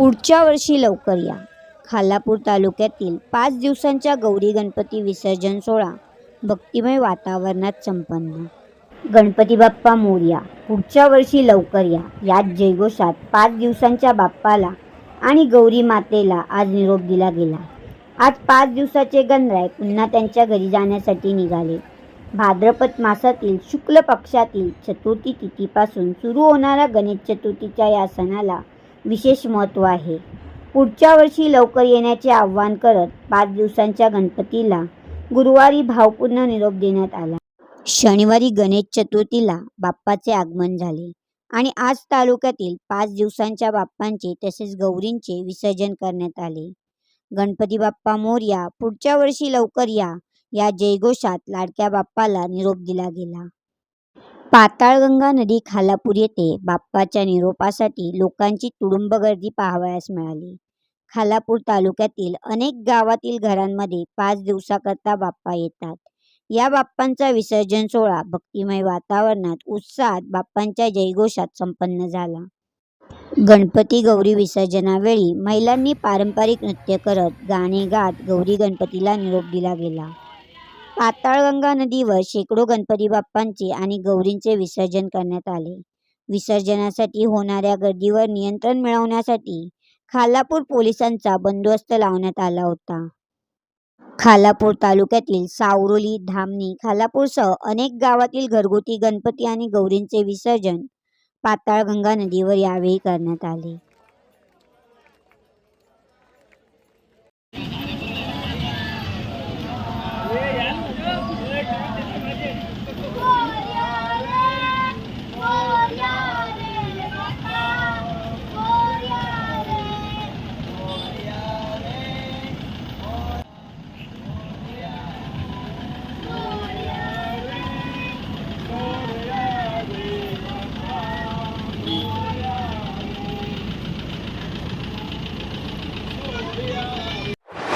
पुढच्या वर्षी लवकर या. खालापूर तालुक्यातील पाच दिवसांच्या गौरी गणपती विसर्जन सोहळा भक्तिमय वातावरणात संपन्न. गणपती बाप्पा मोर्या पुढच्या वर्षी लवकर या. याच जयघोषात पाच दिवसांच्या बाप्पाला आणि गौरी मातेला आज निरोप दिला गेला. आज पाच दिवसाचे गणराय पुन्हा त्यांच्या घरी जाण्यासाठी निघाले. भाद्रपद मासातील शुक्ल पक्षातील चतुर्थी तिथीपासून सुरू होणाऱ्या गणेश चतुर्थीच्या या सणाला विशेष महत्त्व आहे. पुढच्या वर्षी लवकर येण्याचे आव्हान करत पाच दिवसांच्या गणपतीला गुरुवारी भावपूर्ण निरोप देण्यात आला. शनिवारी गणेश चतुर्थीला बाप्पाचे आगमन झाले आणि आज तालुक्यातील पाच दिवसांच्या बाप्पांचे तसेच गौरींचे विसर्जन करण्यात आले. गणपती बाप्पा मोर्या पुढच्या वर्षी लवकर या या जयघोषात लाडक्या बाप्पाला निरोप दिला गेला. पाताळगंगा नदी खालापूर येथे बाप्पाच्या निरोपासाठी लोकांची तुडुंब गर्दी पाहावयास मिळाली. खालापूर तालुक्यातील अनेक गावातील घरांमध्ये पाच दिवसाकरता बाप्पा येतात. या बाप्पांचा विसर्जन सोहळा भक्तिमय वातावरणात उत्साहात बाप्पांच्या जयघोषात संपन्न झाला. गणपती गौरी विसर्जनावेळी महिलांनी पारंपरिक नृत्य करत गाणे गात गौरी गणपतीला निरोप दिला गेला. पाताळगंगा नदीवर शेकडो गणपती बाप्पांचे आणि गौरींचे विसर्जन करण्यात आले. विसर्जनासाठी होणाऱ्या गर्दीवर नियंत्रण मिळवण्यासाठी खालापूर पोलिसांचा बंदोबस्त लावण्यात आला होता. खालापूर तालुक्यातील सावरोली धामणी खालापूरसह अनेक गावातील घरगुती गणपती आणि गौरींचे विसर्जन पाताळगंगा नदीवर यावेळी करण्यात आले.